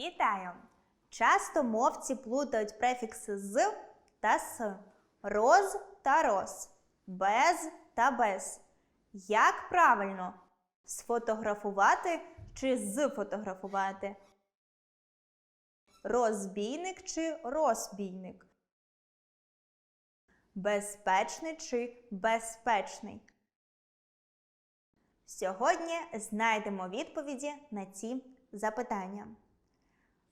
Вітаю! Часто мовці плутають префікси з та с, роз та роз, без та без. Як правильно сфотографувати чи зфотографувати? Розбійник чи розбійник? Безпечний чи безпечний? Сьогодні знайдемо відповіді на ці запитання.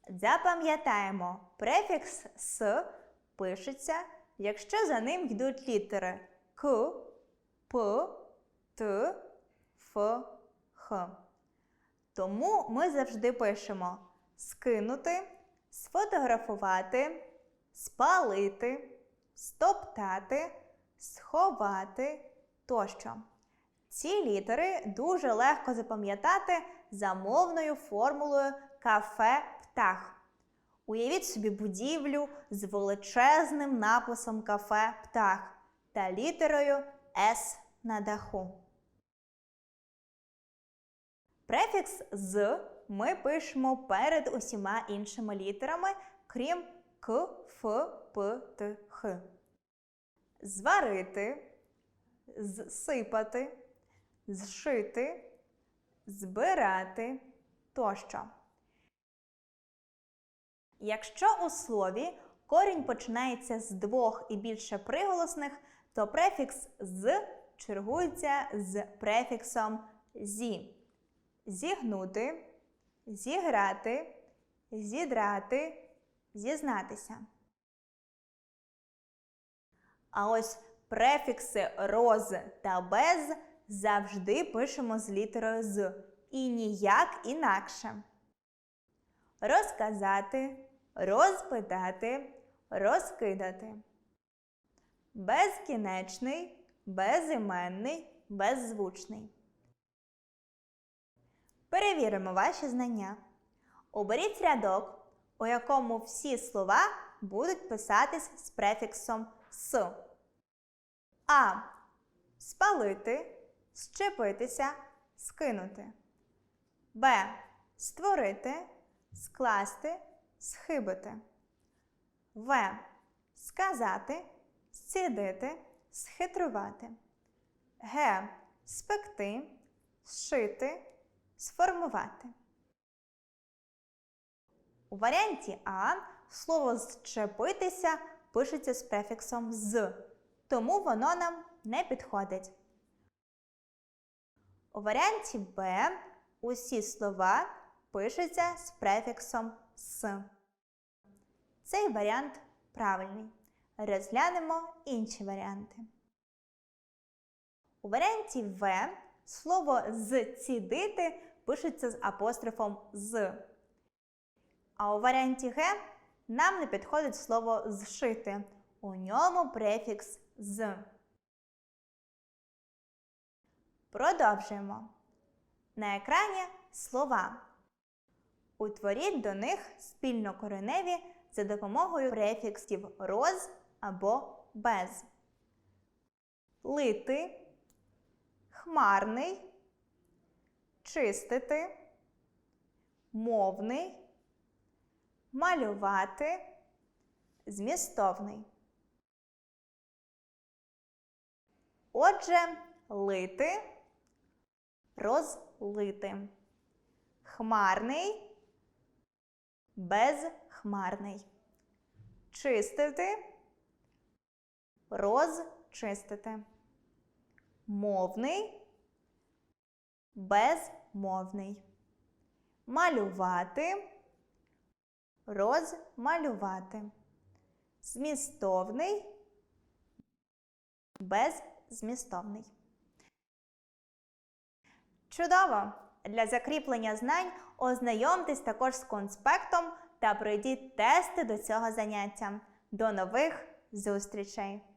Запам'ятаємо, префікс с пишеться, якщо за ним йдуть літери К, П, Т, Ф, Х. Тому ми завжди пишемо скинути, сфотографувати, спалити, стоптати, сховати тощо. Ці літери дуже легко запам'ятати за мовною формулою кафе птах. Уявіть собі будівлю з величезним написом кафе птах та літерою С на даху. Префікс з ми пишемо перед усіма іншими літерами, крім К, Ф, П, Т, Х. Зварити, зсипати, зшити, збирати тощо. Якщо у слові корінь починається з двох і більше приголосних, то префікс з чергується з префіксом зі. Зігнути, зіграти, зідрати, зізнатися. А ось префікси роз та без завжди пишемо з літерою з і ніяк інакше. Розказати, розпитати, розкидати. Безкінечний, безіменний, беззвучний. Перевіримо ваші знання. Оберіть рядок, у якому всі слова будуть писатись з префіксом с. А. Спалити, щепитися, скинути. Б. Створити, скласти, схибити. В. Сказати, зцідити, схитрувати. Г. Спекти, зшити, сформувати. У варіанті А слово зчепитися пишеться з префіксом з, тому воно нам не підходить. У варіанті Б усі слова пишуться з префіксом с. Цей варіант правильний. Розглянемо інші варіанти. У варіанті В слово зцідити пишеться з апострофом з. А у варіанті Г нам не підходить слово зшити. У ньому префікс з. Продовжуємо. На екрані слова. Утворіть до них спільнокореневі за допомогою префіксів роз або без. Лити, хмарний, чистити, мовний, малювати, змістовний. Отже, лити, розлити. Хмарний, безхмарний. Чистити, розчистити. Мовний, безмовний. Малювати, розмалювати. Змістовний, беззмістовний. Чудово! Для закріплення знань ознайомтесь також з конспектом та пройдіть тести до цього заняття. До нових зустрічей!